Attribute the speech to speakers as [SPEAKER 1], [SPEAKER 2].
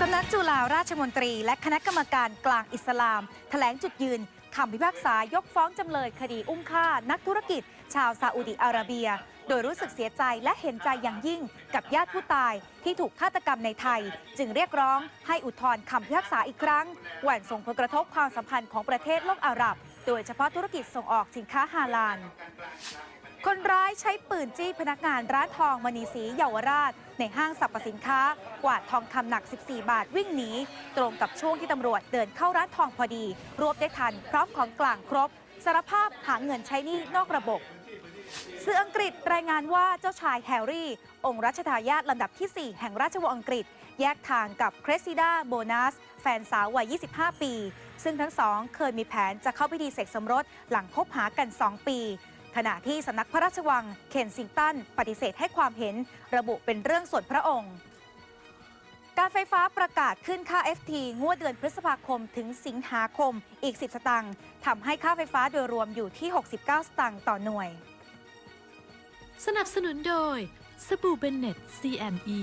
[SPEAKER 1] สำนักจุฬาราชมนตรี และคณะกรรมการกลางอิสลามแถลงจุดยืนคำพิพากษายกฟ้องจำเลยคดีอุ้มฆ่า นักธุรกิจ ชาวซาอุดิอาระเบีย โดยรู้สึกเสียใจและเห็นใจอย่างยิ่งกับญาติผู้ตายที่ถูกฆาตกรรมในไทย จึงเรียกร้องให้อุทธรณ์คำพิพากษาอีกครั้ง หวั่นส่งผลกระทบความสัมพันธ์ของประเทศโลกอาหรับ โดยเฉพาะธุรกิจส่งออกสินค้าฮาลาล คนร้ายใช้ปืนจี้พนักงานร้านทองมณีศรีเยาวราช ในห้างสรรพสินค้ากวาดทองคำหนัก 14 บาทวิ่งหนี ตรงกับช่วงที่ตำรวจเดินเข้าร้านทองพอดี รวบได้ทันพร้อมของกลางครบ สารภาพหาเงินใช้หนี้นอกระบบสื่ออังกฤษรายงานว่าเจ้าชายแฮร์รี่ องค์รัชทายาทลำดับที่ 4 แห่งราชวงศ์อังกฤษ แยกทางกับเครสซิดาโบนัส แฟนสาววัย 25 ปี ซึ่งทั้งสองเคยมีแผนจะเข้าพิธีเสกสมรสหลังคบหากัน 2 ปี ขณะที่สำนักพระราชวังเคนซิงตันปฏิเสธให้ความเห็นระบุเป็นเรื่องส่วนพระองค์ การไฟฟ้าประกาศขึ้นค่า FT งวดเดือนพฤษภาคมถึงสิงหาคมอีก 10 สตางค์ทำให้ค่าไฟฟ้าโดยรวมอยู่ที่ 69 สตางค์ต่อหน่วย
[SPEAKER 2] สนับสนุนโดยสบู่เบนเน็ต CME